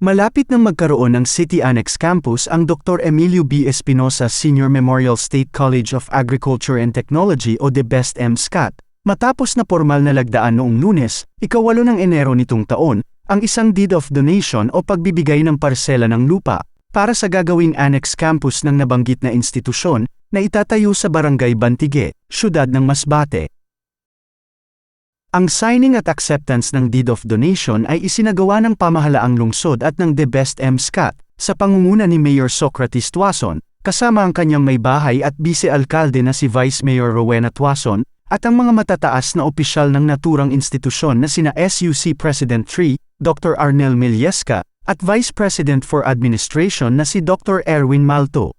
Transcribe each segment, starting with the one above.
Malapit nang magkaroon ng City Annex Campus ang Dr. Emilio B. Espinosa Senior Memorial State College of Agriculture and Technology o DeBest MSCAT, matapos na formal na lagdaan noong lunes, ikawalo ng Enero nitong taon, ang isang deed of donation o pagbibigay ng parsela ng lupa para sa gagawing annex campus ng nabanggit na institusyon na itatayo sa Barangay Bantige, siyudad ng Masbate. Ang signing at acceptance ng deed of donation ay isinagawa ng pamahalaang lungsod at ng The Best MSCAT sa pangunguna ni Mayor Socrates Tuason, kasama ang kanyang may bahay at vice-alkalde na si Vice Mayor Rowena Tuason, at ang mga matataas na opisyal ng naturang institusyon na sina SUC President Tree, Dr. Arnel Milyeska, at Vice President for Administration na si Dr. Erwin Malto.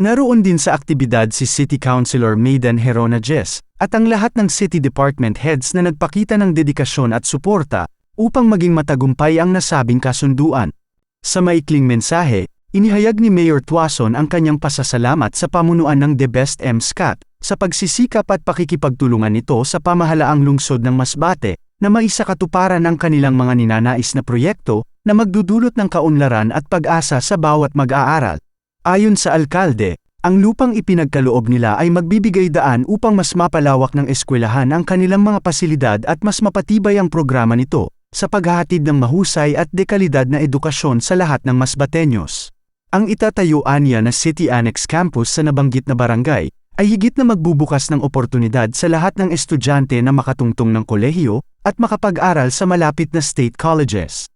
Naroon din sa aktibidad si City Councilor Maiden Herona Jess, at ang lahat ng City Department Heads na nagpakita ng dedikasyon at suporta, upang maging matagumpay ang nasabing kasunduan. Sa maikling mensahe, inihayag ni Mayor Tuason ang kanyang pasasalamat sa pamunuan ng The Best MSCAT, sa pagsisikap at pakikipagtulungan nito sa pamahalaang lungsod ng Masbate, na maisakatuparan ang kanilang mga ninanais na proyekto, na magdudulot ng kaunlaran at pag-asa sa bawat mag-aaral. Ayon sa alkalde, ang lupang ipinagkaloob nila ay magbibigay daan upang mas mapalawak ng eskwelahan ang kanilang mga pasilidad at mas mapatibay ang programa nito, sa paghahatid ng mahusay at dekalidad na edukasyon sa lahat ng Masbatenyos. Ang itatayuan niya na City Annex Campus sa nabanggit na barangay, ay higit na magbubukas ng oportunidad sa lahat ng estudyante na makatungtong ng kolehiyo at makapag-aral sa malapit na state colleges.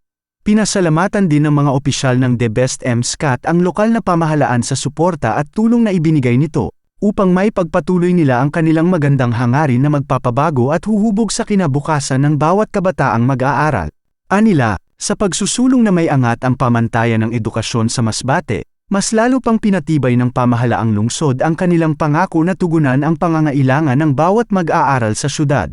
Pinasalamatan din ng mga opisyal ng The Best MSCAT ang lokal na pamahalaan sa suporta at tulong na ibinigay nito, upang may pagpatuloy nila ang kanilang magandang hangarin na magpapabago at huhubog sa kinabukasan ng bawat kabataang mag-aaral. Anila, sa pagsusulong na may angat ang pamantayan ng edukasyon sa Masbate, mas lalo pang pinatibay ng pamahalaang lungsod ang kanilang pangako na tugunan ang pangangailangan ng bawat mag-aaral sa syudad.